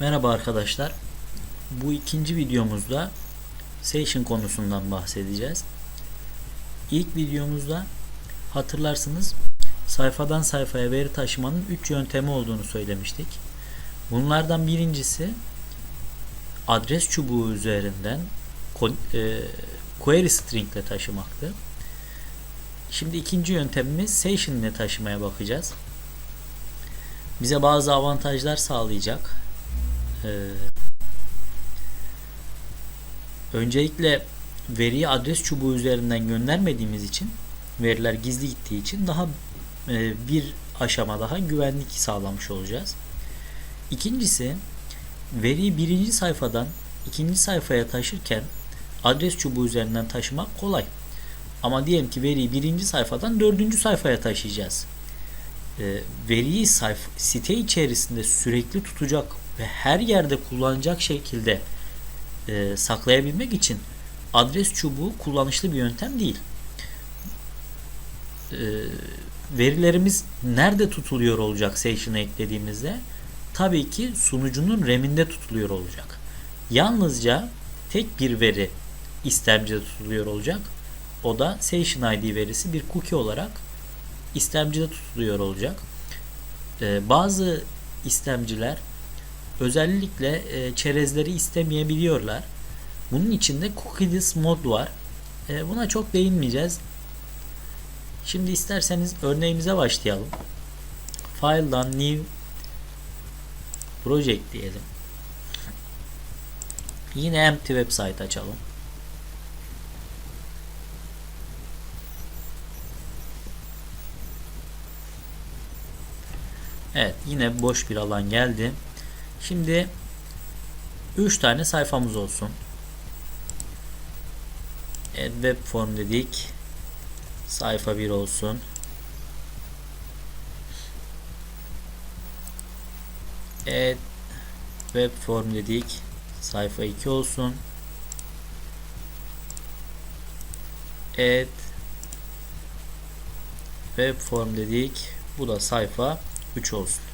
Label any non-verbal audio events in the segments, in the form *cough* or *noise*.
Merhaba arkadaşlar. Bu ikinci videomuzda session konusundan bahsedeceğiz. İlk videomuzda hatırlarsınız sayfadan sayfaya veri taşımanın 3 yöntemi olduğunu söylemiştik. Bunlardan birincisi adres çubuğu üzerinden e, query string ile taşımaktı. Şimdi ikinci yöntemimiz session ile taşımaya bakacağız. Bize bazı avantajlar sağlayacak. Ee, öncelikle veriyi adres çubuğu üzerinden göndermediğimiz için veriler gizli gittiği için daha e, bir aşama daha güvenlik sağlamış olacağız. İkincisi veriyi birinci sayfadan ikinci sayfaya taşırken adres çubuğu üzerinden taşımak kolay. Ama diyelim ki veriyi birinci sayfadan dördüncü sayfaya taşıyacağız. E, veriyi sayfa, site içerisinde sürekli tutacak ve her yerde kullanacak şekilde e, saklayabilmek için adres çubuğu kullanışlı bir yöntem değil. E, verilerimiz nerede tutuluyor olacak session'a eklediğimizde? Tabii ki sunucunun RAM'inde tutuluyor olacak. Yalnızca tek bir veri istemcide tutuluyor olacak. O da session ID verisi bir cookie olarak istemcide tutuluyor olacak. Ee, bazı istemciler özellikle e, çerezleri istemeyebiliyorlar. Bunun içinde cookieless mod var. E, buna çok değinmeyeceğiz. Şimdi isterseniz örneğimize başlayalım. File'dan new project diyelim. Yine empty website açalım. Evet yine boş bir alan geldi. Şimdi 3 tane sayfamız olsun. Evet, web form dedik. Sayfa 1 olsun. Evet web form dedik. Sayfa 2 olsun. Evet web form dedik. Bu da sayfa 3 olsun.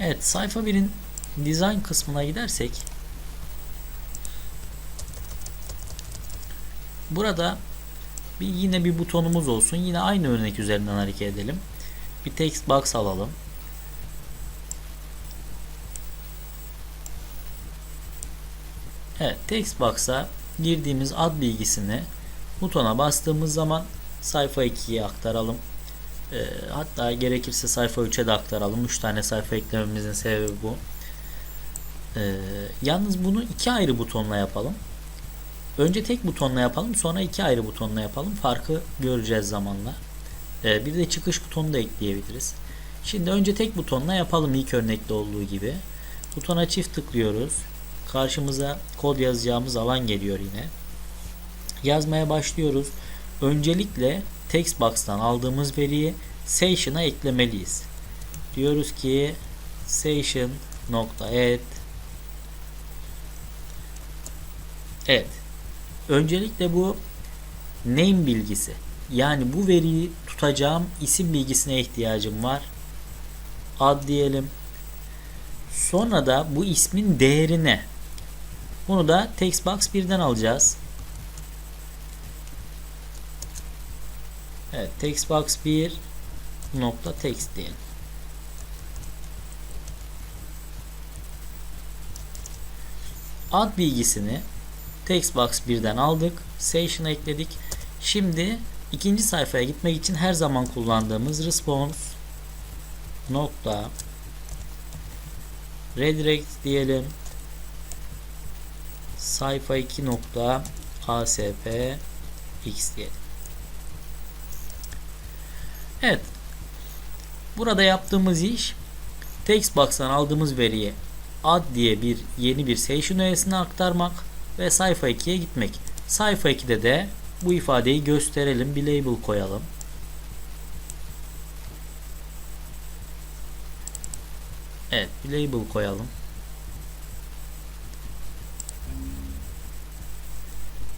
Evet sayfa 1'in design kısmına gidersek burada bir yine bir butonumuz olsun. Yine aynı örnek üzerinden hareket edelim. Bir text box alalım. Evet text box'a girdiğimiz ad bilgisini butona bastığımız zaman sayfa 2'ye aktaralım. E, hatta gerekirse sayfa 3'e de aktaralım. 3 tane sayfa eklememizin sebebi bu. E, yalnız bunu iki ayrı butonla yapalım. Önce tek butonla yapalım. Sonra iki ayrı butonla yapalım. Farkı göreceğiz zamanla. E, bir de çıkış butonu da ekleyebiliriz. Şimdi önce tek butonla yapalım ilk örnekte olduğu gibi. Butona çift tıklıyoruz. Karşımıza kod yazacağımız alan geliyor yine. Yazmaya başlıyoruz. Öncelikle text box'tan aldığımız veriyi session'a eklemeliyiz. Diyoruz ki session nokta add Evet. Öncelikle bu name bilgisi. Yani bu veriyi tutacağım isim bilgisine ihtiyacım var. Ad diyelim. Sonra da bu ismin değerine. Bunu da text box 1'den alacağız. Evet, textbox 1 nokta text diyelim. Ad bilgisini textbox 1'den aldık. Session'a ekledik. Şimdi ikinci sayfaya gitmek için her zaman kullandığımız response nokta redirect diyelim. Sayfa 2 nokta asp x diyelim. Evet. Burada yaptığımız iş text box'tan aldığımız veriyi ad diye bir yeni bir session öğesine aktarmak ve sayfa 2'ye gitmek. Sayfa 2'de de bu ifadeyi gösterelim. Bir label koyalım. Evet, bir label koyalım.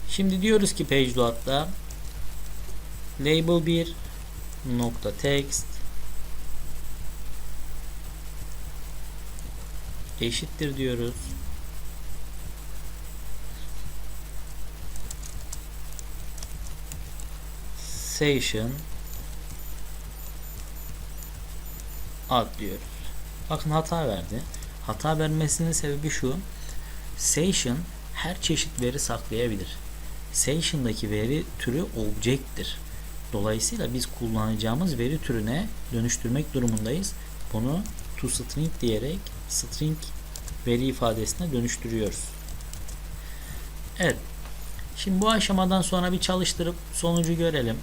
Şimdi diyoruz ki page load'da label 1 nokta text eşittir diyoruz. Session ad diyoruz. Bakın hata verdi. Hata vermesinin sebebi şu. Session her çeşit veri saklayabilir. Session'daki veri türü object'tir. Dolayısıyla biz kullanacağımız veri türüne dönüştürmek durumundayız. Bunu toString diyerek string veri ifadesine dönüştürüyoruz. Evet. Şimdi bu aşamadan sonra bir çalıştırıp sonucu görelim.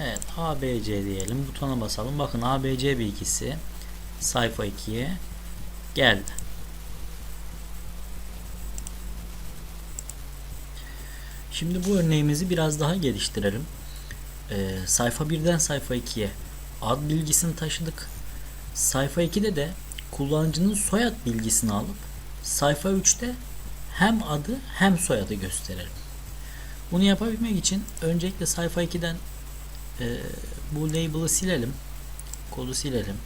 Evet ABC diyelim. Butona basalım. Bakın ABC bilgisi sayfa 2'ye geldi. Şimdi bu örneğimizi biraz daha geliştirelim. Ee, sayfa 1'den sayfa 2'ye ad bilgisini taşıdık. Sayfa 2'de de kullanıcının soyad bilgisini alıp sayfa 3'te hem adı hem soyadı gösterelim. Bunu yapabilmek için öncelikle sayfa 2'den e, bu label'ı silelim. Kodu silelim.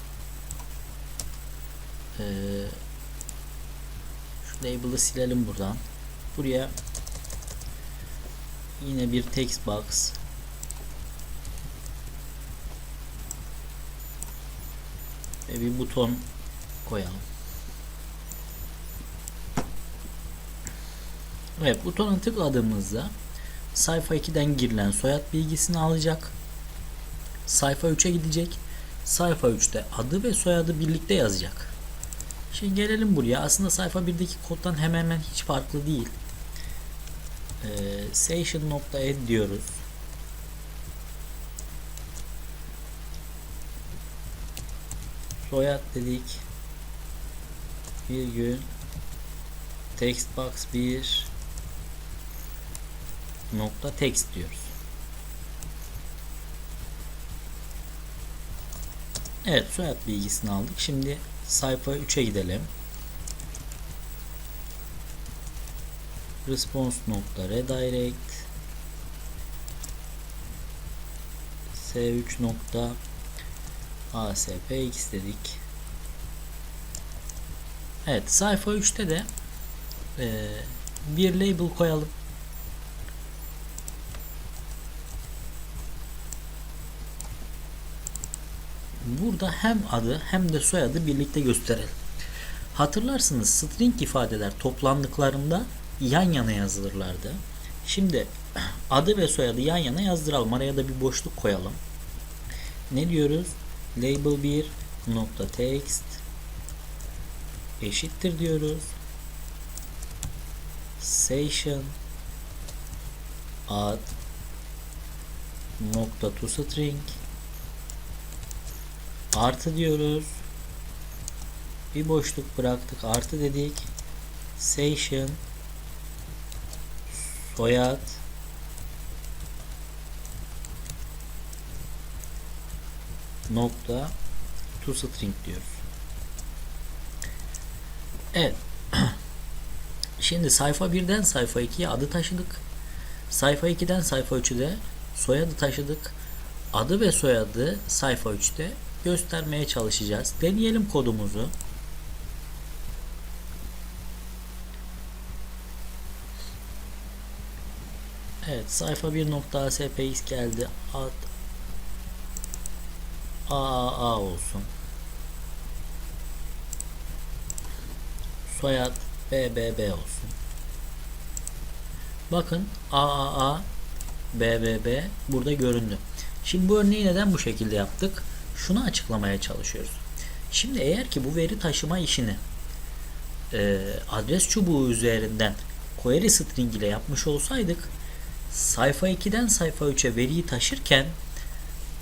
E, şu label'ı silelim buradan. Buraya yine bir text box ve bir buton koyalım. Evet butona tıkladığımızda sayfa 2'den girilen soyad bilgisini alacak. Sayfa 3'e gidecek. Sayfa 3'te adı ve soyadı birlikte yazacak. Şimdi gelelim buraya. Aslında sayfa 1'deki koddan hemen hemen hiç farklı değil. Ee, session.add diyoruz. Soyad dedik. Virgül textbox 1 nokta text diyoruz. Evet soyad bilgisini aldık. Şimdi sayfa 3'e gidelim. Response nokta redirect s3 nokta aspx dedik. Evet sayfa 3'te de e, bir label koyalım. Burada hem adı hem de soyadı birlikte gösterelim. Hatırlarsınız string ifadeler toplandıklarında yan yana yazılırlardı. Şimdi *clears throat* adı ve soyadı yan yana yazdıralım. Araya da bir boşluk koyalım. Ne diyoruz? Label 1 nokta text eşittir diyoruz. Session ad nokta toString artı diyoruz. Bir boşluk bıraktık. Artı dedik. Session soyad nokta toString diyoruz. Evet. *clears throat* Şimdi sayfa 1'den sayfa 2'ye adı taşıdık. Sayfa 2'den sayfa 3'e de soyadı taşıdık. Adı ve soyadı sayfa 3'te göstermeye çalışacağız. Deneyelim kodumuzu. Evet sayfa 1.aspx geldi. Ad AAA olsun. Soyad BBB olsun. Bakın AAA BBB burada göründü. Şimdi bu örneği neden bu şekilde yaptık? Şunu açıklamaya çalışıyoruz. Şimdi eğer ki bu veri taşıma işini e, adres çubuğu üzerinden query string ile yapmış olsaydık sayfa 2'den sayfa 3'e veriyi taşırken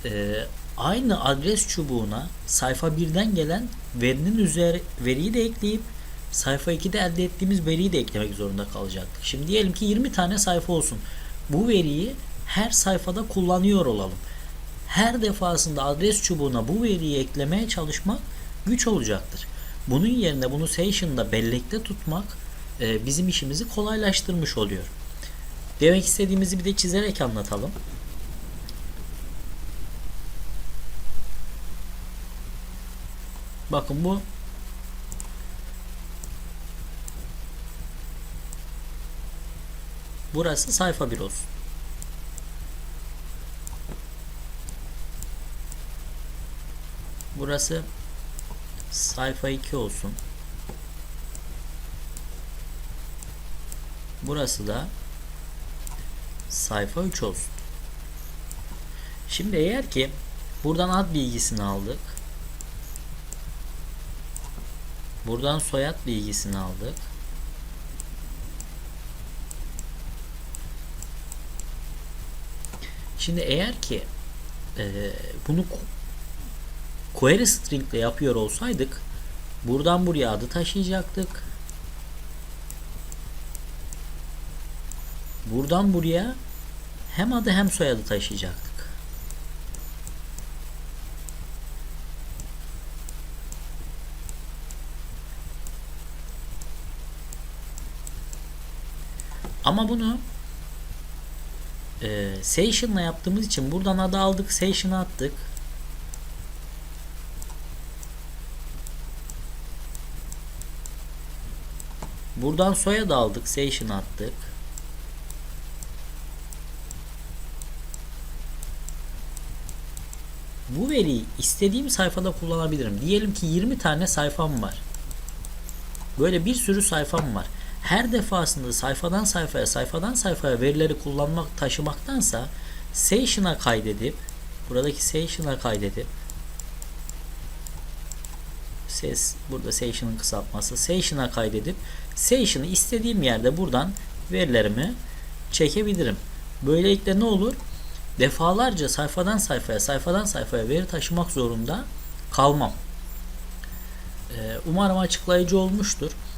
e, aynı adres çubuğuna sayfa 1'den gelen verinin üzeri veriyi de ekleyip sayfa 2'de elde ettiğimiz veriyi de eklemek zorunda kalacaktık. Şimdi diyelim ki 20 tane sayfa olsun. Bu veriyi her sayfada kullanıyor olalım. Her defasında adres çubuğuna bu veriyi eklemeye çalışmak güç olacaktır. Bunun yerine bunu session'da bellekte tutmak e, bizim işimizi kolaylaştırmış oluyor. Demek istediğimizi bir de çizerek anlatalım. Bakın bu Burası sayfa 1 olsun. Burası sayfa 2 olsun. Burası da sayfa 3 olsun. Şimdi eğer ki buradan ad bilgisini aldık. Buradan soyad bilgisini aldık. Şimdi eğer ki e, bunu query string ile yapıyor olsaydık buradan buraya adı taşıyacaktık. Buradan buraya hem adı hem soyadı taşıyacaktık. Ama bunu e, Session'la yaptığımız için buradan adı aldık, Session'a attık. Buradan soyadı aldık, Session'a attık. Bu veriyi istediğim sayfada kullanabilirim. Diyelim ki 20 tane sayfam var. Böyle bir sürü sayfam var. Her defasında sayfadan sayfaya, sayfadan sayfaya verileri kullanmak, taşımaktansa Session'a kaydedip buradaki Session'a kaydedip ses burada Session'ın kısaltması Session'a kaydedip Session'ı istediğim yerde buradan verilerimi çekebilirim. Böylelikle ne olur? Defalarca sayfadan sayfaya, sayfadan sayfaya veri taşımak zorunda kalmam. Ee, Umarım açıklayıcı olmuştur.